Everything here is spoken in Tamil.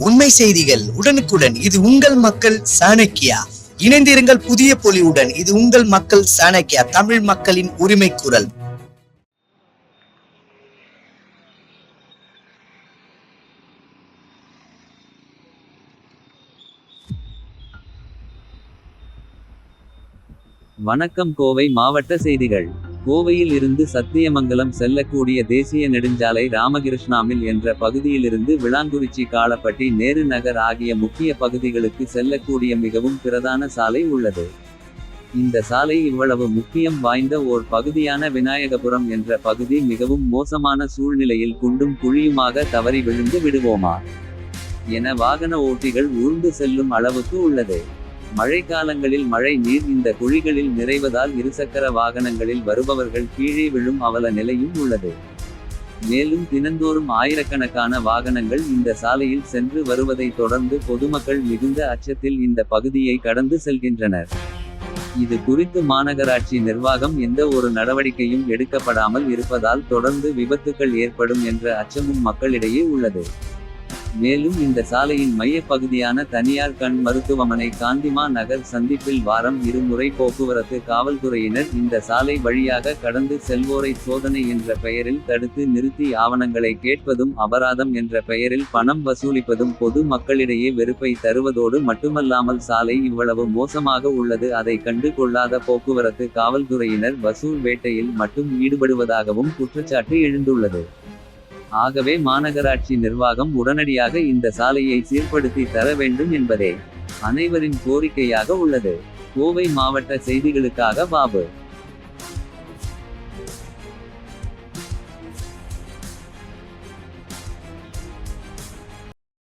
உண்மை செய்திகள் உடனுக்குடன். இது உங்கள் மக்கள் சாணக்கியா? இணைந்திருங்கள் புதிய பொலிவுடன். இது உங்கள் மக்கள் சாணக்கியா? தமிழ் மக்களின் உரிமை குரல். வணக்கம் கோவை மாவட்ட செய்திகள். கோவையில் இருந்து சத்தியமங்கலம் செல்லக்கூடிய தேசிய நெடுஞ்சாலை ராமகிருஷ்ணாமில் என்ற பகுதியிலிருந்து விளாங்குறிச்சி காலப்பட்டி நேரு நகர் ஆகிய முக்கிய பகுதிகளுக்கு செல்லக்கூடிய மிகவும் பிரதான சாலை உள்ளது. இந்த சாலை இவ்வளவு முக்கியம் வாய்ந்த ஓர் பகுதியான விநாயகபுரம் என்ற பகுதி மிகவும் மோசமான சூழ்நிலையில் குண்டும் குழியுமாக தவறி விழுந்து விடுவோமா? என வாகன ஓட்டிகள் ஊர்ந்து செல்லும் அளவுக்கு உள்ளது. மழைக்காலங்களில் மழை நீர் இந்த குழிகளில் நிறைவதால் இருசக்கர வாகனங்களில் வருபவர்கள் கீழே விழும் அவல நிலையும் உள்ளது. மேலும் தினந்தோறும் ஆயிரக்கணக்கான வாகனங்கள் இந்த சாலையில் சென்று வருவதை தொடர்ந்து பொதுமக்கள் மிகுந்த அச்சத்தில் இந்த பகுதியை கடந்து செல்கின்றனர். இது குறித்து மாநகராட்சி நிர்வாகம் எந்த ஒரு நடவடிக்கையும் எடுக்கப்படாமல் இருப்பதால் தொடர்ந்து விபத்துக்கள் ஏற்படும் என்ற அச்சமும் மக்களிடையே உள்ளது. மேலும் இந்த சாலையின் மையப் பகுதியான தனியார் கண் மருத்துவமனை காந்திமா நகர் சந்திப்பில் வாரம் இருமுறை போக்குவரத்து காவல்துறையினர் இந்த சாலை வழியாக கடந்து செல்வோரை சோதனை என்ற பெயரில் தடுத்து நிறுத்தி ஆவணங்களை கேட்பதும் அபராதம் என்ற பெயரில் பணம் வசூலிப்பதும் பொது மக்களிடையே வெறுப்பை தருவதோடு மட்டுமல்லாமல் சாலை இவ்வளவு மோசமாக உள்ளது அதை கண்டு கொள்ளாத போக்குவரத்து காவல்துறையினர் வசூல் வேட்டையில் மட்டும் ஈடுபடுவதாகவும் குற்றச்சாட்டு எழுந்துள்ளது. ஆகவே மாநகராட்சி நிர்வாகம் உடனடியாக இந்த சாலையை சீர்படுத்தி தர வேண்டும் என்பதே அனைவரின் கோரிக்கையாக உள்ளது. கோவை மாவட்ட செய்திகளுக்காக பாபு.